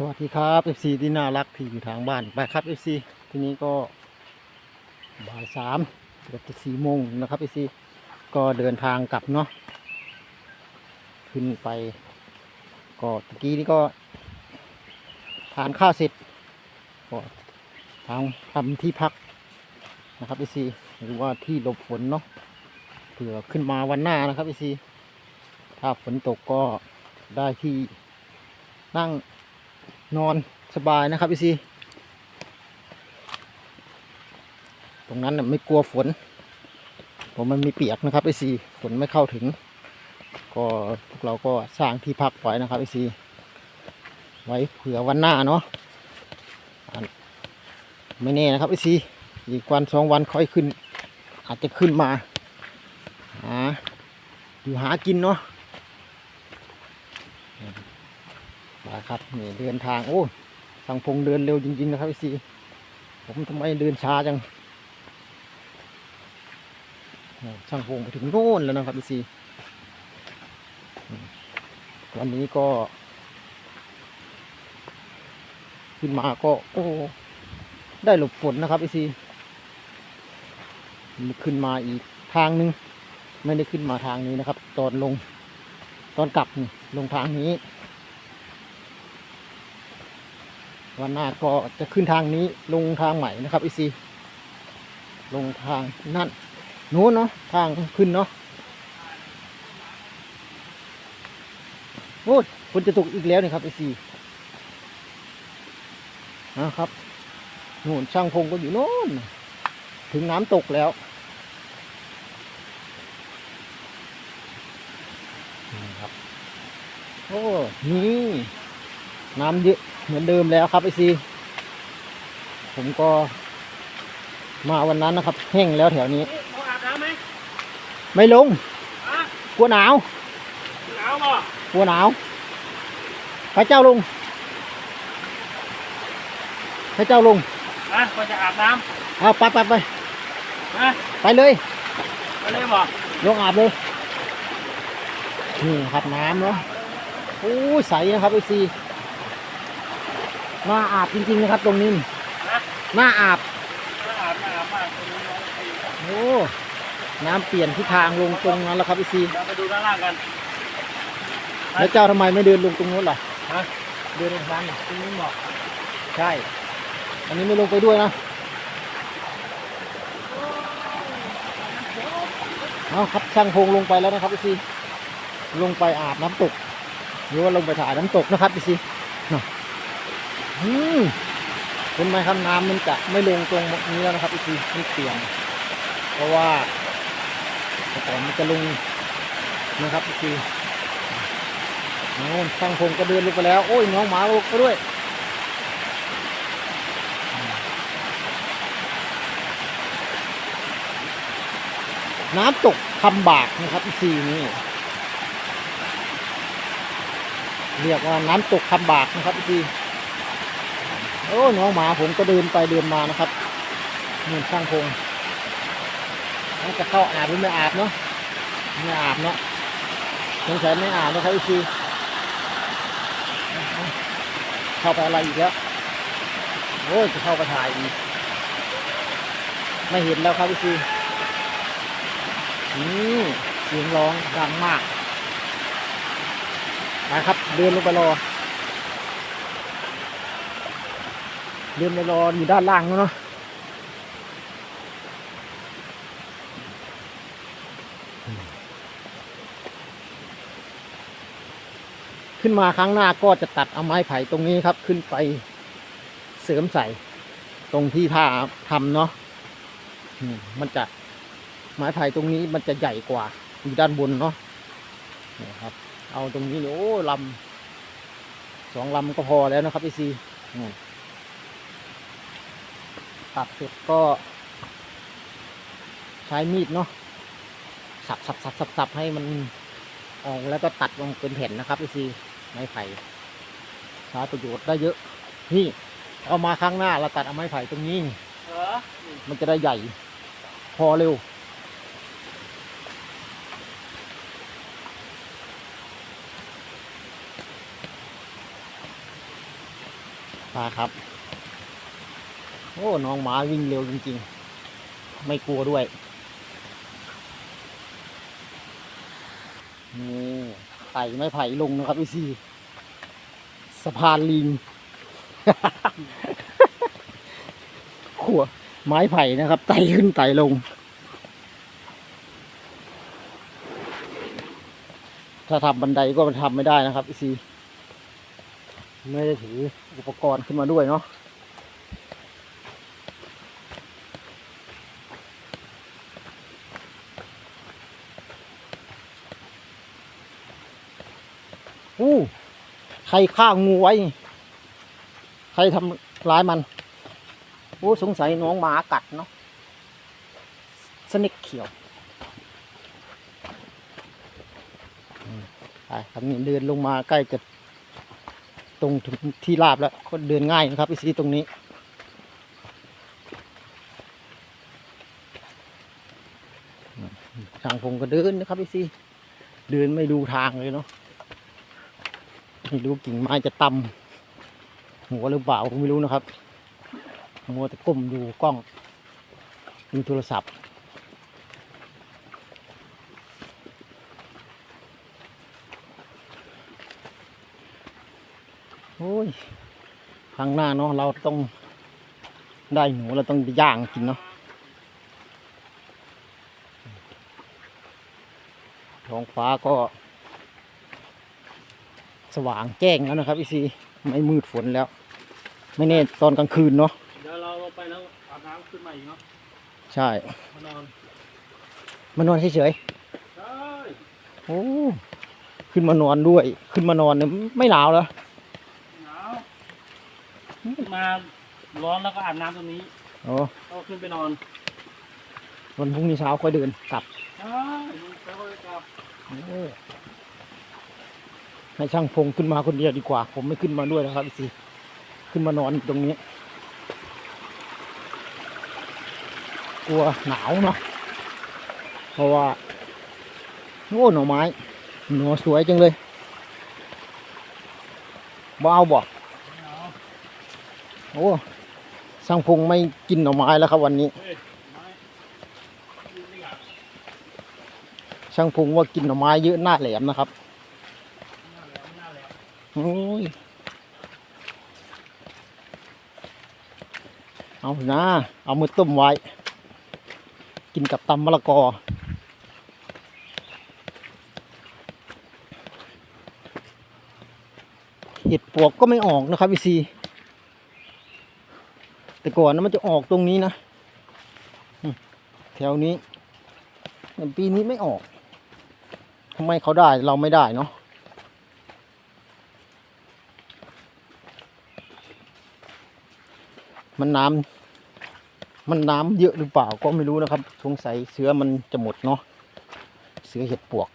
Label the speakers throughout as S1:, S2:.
S1: สวัสดีครับ FC ที่น่ารักที่อยู่ทางบ้านไปครับ FC ทีนี้ก็บ่ายสามเกือบจะสี่โมงนะครับ FC ก็เดินทางกลับเนาะขึ้นไปก็ตะกี้นี่ก็ทานข้าวเสร็จก็ทางทำที่พักนะครับ FC หรือว่าที่หลบฝนเนาะเผื่อขึ้นมาวันหน้านะครับ FC ถ้าฝนตกก็ได้ที่นั่ง นอนสบายนะครับพี่ซีตรงนั้นน่ะไม่กลัวฝนผมมันมีเปียกนะครับพี่ซีฝนไม่เข้าถึง ก็พวกเราก็สร้างที่พักไว้นะครับพี่ซีไว้เผื่อวันหน้าเนาะไม่แน่นะครับพี่ซีอีกวันสองวันค่อยขึ้น อาจจะขึ้นมาหาอยู่หากินเนาะ มาครับนี่เดินทางโอ้สังพงเดินเร็วจริง ๆ นะครับพี่ซีผมทำไมเดินช้าจังช่างพงไปถึงโน่นแล้วนะครับพี่ซีวันนี้ก็ ขึ้นมาก็ โอ้ได้หลบฝนนะครับพี่ซีขึ้นมาอีกทางหนึง ไม่ได้ขึ้นมาทางนี้นะครับ ตอนลง ตอนกลับลงทางนี้ วันหน้าก็จะขึ้นทางนี้ลงทางใหม่นะครับอีซีลงทางนั่นนู้นเนาะทางขึ้นเนาะโอ้ยฝนจะตกอีกแล้วนี่ครับอีซีนะครับนู่นช่างพงก็อยู่โน่นถึงน้ำตกแล้วนี่ครับ โอ้ นี่ น้ำเยอะเหมือนเดิมแล้วครับไอซีผมก็มาวันนั้นนะครับ แห้งแล้วแถวนี้
S2: นี่หนูอาบน้ำไหม
S1: ไม่ลง
S2: อะ
S1: กลัวหนาว
S2: หนาวบ่
S1: กลัวหนาว พระเจ้าลง พระเจ้าลง
S2: อะก็จะอาบน้
S1: เอาไปไปไปำ
S2: นะ
S1: ไปเลย
S2: ไปเลยบ่
S1: ลงอาบเลย นี่ครับน้ำเนาะโอ้ยใสนะครับไอซี น่าอาบจริงๆนะครับ ตรงนี้
S2: นะ
S1: น่าอาบ
S2: ถ้าอาบน้ำมากตรงนี้น้องตี
S1: โอ้น้ำเปลี่ยนทิศทางลงตรงนั้นแล้วครับไอซี
S2: เราไปดูด้านล่างกัน
S1: แล้วเจ้าทำไมไม่เดินลงตรงนู้นล่ะ
S2: ฮะ
S1: เดินลงทางนี้
S2: ตรงนี้บอก
S1: ใช่ อันนี้ไม่ลงไปด้วยนะเอาครับช่างพงลงไปแล้วนะครับพี่ซีลงไปอาบน้ำตกหรือว่าลงไปถ่ายน้ำตกนะครับพี่ซีน่ะอืม เป็นไหมครับน้ำมันจะไม่ลงตรงนี้แล้วนะครับพี่ซีมันเปลี่ยน เพราะว่าแต่ก่อนมันจะลงนะครับพี่ซีโน่นช่างพงก็เดินลงไปแล้ว โอ้ยน้องหมาลงไปด้วยน้ำตกคำบากนะครับซีนี่เรียกว่าน้ำตกคำบากนะครับซี โอ้น้องหมาผมก็เดินไปเดินมานะครับนี่ช่างพงน่าจะเข้าอาบหรือไม่อาบเนาะไม่อาบเนาะสงสัยไม่อาบนะครับซีเข้าไปอะไรอีกแล้วโอ้ยจะเข้าไปถ่ายอีกไม่เห็นแล้วครับพี่ซีนี่เสียงร้องดังมากนะครับเดินลงไปรอ เดินไปรออยู่ด้านล่างแล้วเนาะขึ้นมาครั้งหน้าก็จะตัดเอาไม้ไผ่ตรงนี้ครับ ขึ้นไปเสริมใส่ ตรงที่ท่าทำเนาะมันจะไม้ไผ่ตรงนี้มันจะใหญ่กว่าอยู่ด้านบนเนาะนี่ครับ เอาตรงนี้โอ้ลำสองลำก็พอแล้วนะครับพี่ซี ตัดเสร็จก็ ใช้มีดเนาะสับสับสับสับสับให้มันออกแล้วก็ตัดลงเป็นแผ่นนะครับพี่ซีไม้ไผ่ใช้ประโยชน์ได้เยอะ นี่เอามาครั้งหน้าเราตัดเอาไม้ไผ่ตรงนี้นี่
S2: เหรอ
S1: มันจะได้ใหญ่ พอเร็วาครับ โอ้น้องหมาวิ่งเร็วจริงๆ ไม่กลัวด้วยนี่ไต่ไม้ไผ่ลงนะครับพี่ซีสะพานลิงขัวไม้ไผ่นะครับไต่ขึ้นไต่ลง ถ้าทำบันไดก็มันทำไม่ได้นะครับพี่ซีไม่ได้ถืออุปกรณ์ขึ้นมาด้วยเนาะ อู้ ใครฆ่างูไว้ ใครทำร้ายมันโอ้สงสัยน้องหมากัดเนาะสนิกเขียวไปครับนี่เดินลงมาใกล้จะตรงถึงที่ราบแล้วก็เดินง่ายนะครับพี่ซีตรงนี้ ทางผมก็เดินนะครับพี่ซีเดินไม่ดูทางเลยเนาะ ไม่รู้กิ่งไม้จะต่ำหัวหรือเปล่าผมไม่รู้นะครับมัวแต่ก้มดูกล้องดูโทรศัพท์โอ้ยครั้งหน้าเนาะเราต้องได้หนูเราต้องไปย่างกินเนาะท้องฟ้าก็ ว่างแจ้งแล้วนะครับพี่ซีไม่มืดฝนแล้ว ไม่แน่ตอนกลางคืนเนาะ
S2: เดี๋ยวเราลงไปแล้วอาบน้ำขึ้นมาอีกเนาะ
S1: ใช่
S2: มานอน
S1: มานอนเฉย
S2: ใช่
S1: ๆโอ้ขึ้นมานอนด้วย ขึ้นมานอนเนี่ยไม่หนาวแล้ว
S2: หนาวมาร้อนแล้วก็อาบน้ำตรงนี้
S1: โอ้
S2: ก็ขึ้นไปนอน
S1: วันพรุ่งนี้เช้าค่อยเดินกลับ
S2: ใช่ดูไปเลยครับ
S1: โอ้ ให้ช่างพงขึ้นมาคนเดียวดีกว่า ผมไม่ขึ้นมาด้วยนะครับพี่ซีขึ้นมานอนอยู่ตรงนี้ กลัวหนาวเนาะเพราะว่าโอ้หน่อไม้หน่อสวยจังเลยบ้เอาบอกโอ้ช่างพงไม่กินหน่อไม้แล้วครับวันนี้ช่างพงว่ากินหน่อไม้เยอะหน้าแหลมนะครับ
S2: หน้าแหลมหน้าแหลม
S1: โอ้ย เอานะ เอามือต้มไว้ กินกับตำมะละกอ เห็ดปวกก็ไม่ออกนะครับพี่ซี แต่ก่อนนะมันจะออกตรงนี้นะ แถวนี้แต่ปีนี้ไม่ออกทำไมเขาได้เราไม่ได้เนาะ มันน้ำมันน้ำเยอะหรือเปล่าก็ไม่รู้นะครับสงสัยเสือมันจะหมดเนาะเสือเห็ดปวก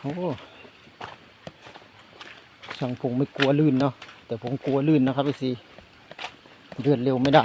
S1: โอ้ช่างพงไม่กลัวลื่นเนาะแต่ผมกลัวลื่นนะครับพี่ซีเดินเร็วไม่ได้